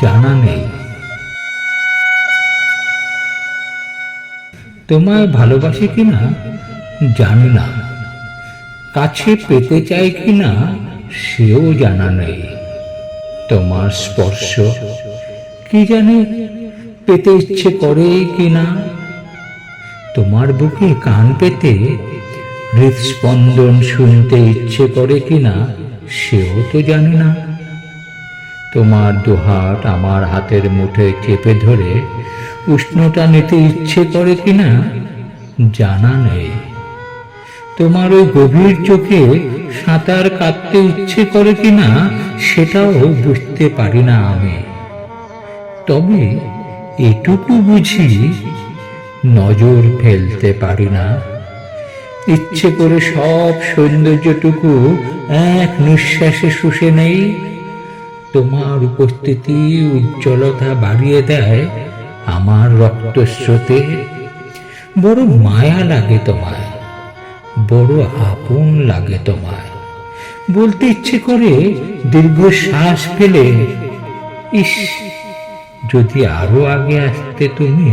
জানা নেই। তোমায় ভালোবাসি কিনা, জানি না। কাছে পেতে চাই কিনা, সেও জানা নেই। তোমার স্পর্শ কি জানে, পেতে ইচ্ছে করে কিনা? তোমার বুকে কান পেতে হৃদস্পন্দন শুনতে ইচ্ছে করে কিনা, সেও তো জানি না। তোমার দুহাত আমার হাতের মুঠে চেপে ধরে উষ্ণতা নিতে ইচ্ছে করে কিনা জানা নেই। তোমার ওই গভীর চোখে সাঁতার কাটতে ইচ্ছে করে কিনা সেটাও বুঝতে পারি না আমি। তবে এটুকু বুঝি নজর ফেলতে পারি না। ইচ্ছে করে সব সৌন্দর্যটুকু এক নিঃশ্বাসে শুষে নেই। তোমার উপস্থিতি উজ্জ্বলতা বাড়িয়ে দেয় আমার রক্তস্রোতে বড় মায়া লাগে তোমায়, বড় আপন লাগে তোমায়। বলতে ইচ্ছে করে দীর্ঘ শ্বাস ফেলে, ইস, যদি আরও আগে আসতে তুমি